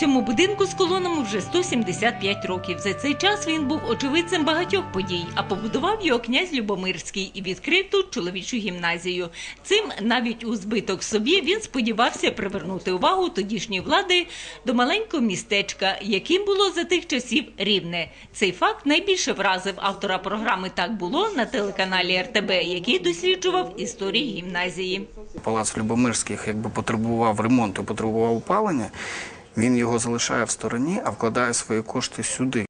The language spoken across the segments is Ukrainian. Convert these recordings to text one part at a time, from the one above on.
Цьому будинку з колонами вже 175 років. За цей час він був очевидцем багатьох подій, а побудував його князь Любомирський і відкрив тут чоловічу гімназію. Цим навіть у збиток собі він сподівався привернути увагу тодішньої влади до маленького містечка, яким було за тих часів рівне. Цей факт найбільше вразив автора програми Так було на телеканалі РТБ, який досліджував історії гімназії. Палац Любомирських якби потребував ремонту, потребував опалення. Він його залишає в стороні, а вкладає свої кошти сюди.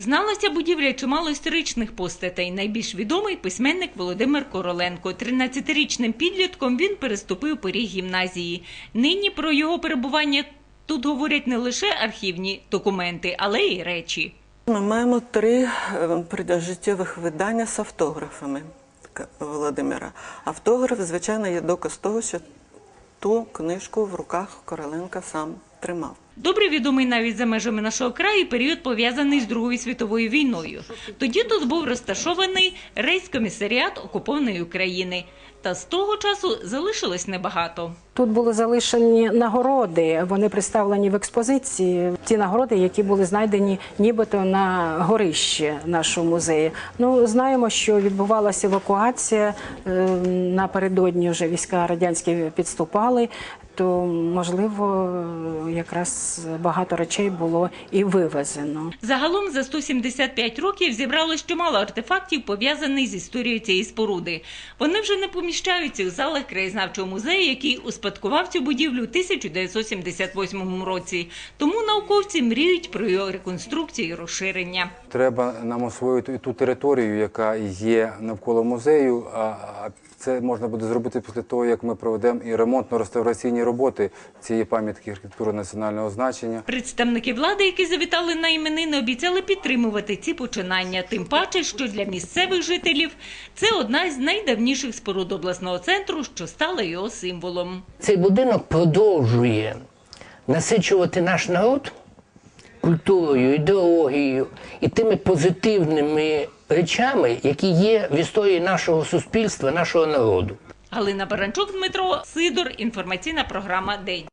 Зналася будівля чимало історичних постатей. Найбільш відомий письменник Володимир Короленко. 13-річним підлітком він переступив поріг гімназії. Нині про його перебування тут говорять не лише архівні документи, але й речі. Ми маємо три е, прижиттєвих видання з автографами К- Володимира. Автограф, звичайно, є доказ того, що ту книжку в руках Короленка сам тримав. Добре відомий навіть за межами нашого краю період пов'язаний з Другою світовою війною. Тоді тут був розташований рейскомісаріат окупованої України. Та з того часу залишилось небагато. Тут були залишені нагороди. Вони представлені в експозиції. Ті нагороди, які були знайдені нібито на горищі нашого музею. Ну знаємо, що відбувалася евакуація е, напередодні. Вже війська радянські підступали. То можливо, якраз багато речей було і вивезено. Загалом за 175 років зібралось чимало артефактів, пов'язаних з історією цієї споруди. Вони вже не поміщаються у залах краєзнавчого музею, який успадкував цю будівлю у 1978 році. Тому науковці мріють про його реконструкцію і розширення. Треба нам освоїти ту територію, яка є навколо музею. А це можна буде зробити після того, як ми проведемо і ремонтно-реставраційні роботи цієї пам'ятки архітектури національного значення. Представники влади, які завітали на іменини, обіцяли підтримувати ці починання. Тим паче, що для місцевих жителів це одна з найдавніших споруд обласного центру, що стала його символом. Цей будинок продовжує насичувати наш народ культурою, ідеологією і тими позитивними речами, які є в історії нашого суспільства, нашого народу. Галина Баранчук, Дмитро Сидор. Інформаційна програма День.